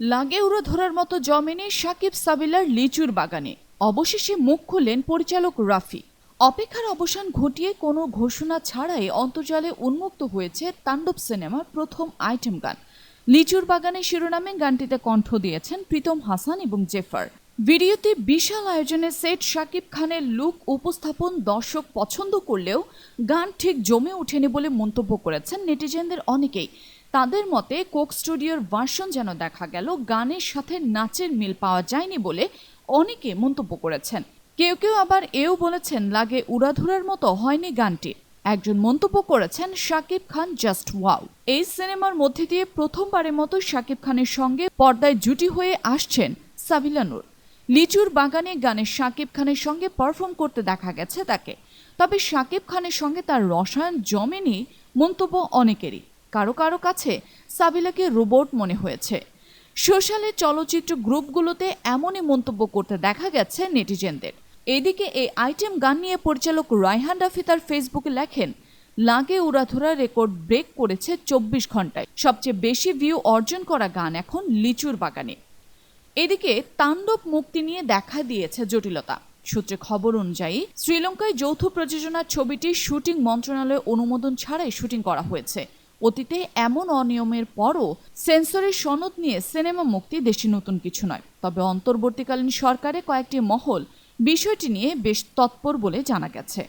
লাগে উড়ো ধরার মতো জমেনে সাকিব সাবিলার লিচুর বাগানে। অবশেষে মুখ খুললেন পরিচালক রাফি। অপেক্ষার অবসান ঘটিয়ে কোনো ঘোষণা ছাড়াই অন্তর্জালে উন্মুক্ত হয়েছে তাণ্ডব সিনেমার প্রথম আইটেম গান। লিচুর বাগানে শিরোনামে গানটিতে কণ্ঠ দিয়েছেন প্রীতম হাসান এবং জেফার। ভিডিওতে বিশাল আয়োজনে সেট শাকিব খানের লুক উপস্থাপন দর্শক পছন্দ করলেও গান ঠিক জমে ওঠেনি বলে মন্তব্য করেছেন নেটিজেনদের অনেকেই। তাদের মতে, কোক স্টুডিওর ভার্সন যেন দেখা গেল, গানের সাথে নাচের মিল পাওয়া যায়নি বলে অনেকে মন্তব্য করেছেন। কেউ কেউ আবার এও বলেছেন, লাগে উড়াধুরার মতো হয়নি গানটি। একজন মন্তব্য করেছেন, শাকিব খান জাস্ট ওয়াও। এই সিনেমার মধ্যে দিয়ে প্রথমবারের মতো শাকিব খানের সঙ্গে পর্দায় জুটি হয়ে আসছেন সাবিলা নূর। লিচুর বাগানে গানে শাকিব খানের সঙ্গে পারফর্ম করতে দেখা গেছে তাকে। তবে শাকিব খানের সঙ্গে তার রসায়ন জমেনি মন্তব্য অনেকেরই। কারও কারও কাছে সাবিলাকে রোবট মনে হয়েছে। সোশ্যালে চলচ্চিত্র গ্রুপগুলোতে এমনই মন্তব্য করতে দেখা গেছে নেটিজেনদের। এদিকে এই আইটেম গান নিয়ে পরিচালক রায়হান রাফি তার ফেসবুকে লেখেন, লাগে উড়াধুরা রেকর্ড ব্রেক করেছে চব্বিশ ঘন্টায়। সবচেয়ে বেশি ভিউ অর্জন করা গান এখন লিচুর বাগানে। এদিকে তাণ্ডব মুক্তি নিয়ে দেখা দিয়েছে জটিলতা। সূত্রে খবর অনুযায়ী, শ্রীলঙ্কায় যৌথ প্রযোজনার ছবিটির শুটিং মন্ত্রণালয়ের অনুমোদন ছাড়াই শুটিং করা হয়েছে। অতীতে এমন অনিয়মের পরও সেন্সরের সনদ নিয়ে সিনেমা মুক্তি দেশে নতুন কিছু নয়। তবে অন্তর্বর্তীকালীন সরকারে কয়েকটি মহল বিষয়টি নিয়ে বেশ তৎপর বলে জানা গেছে।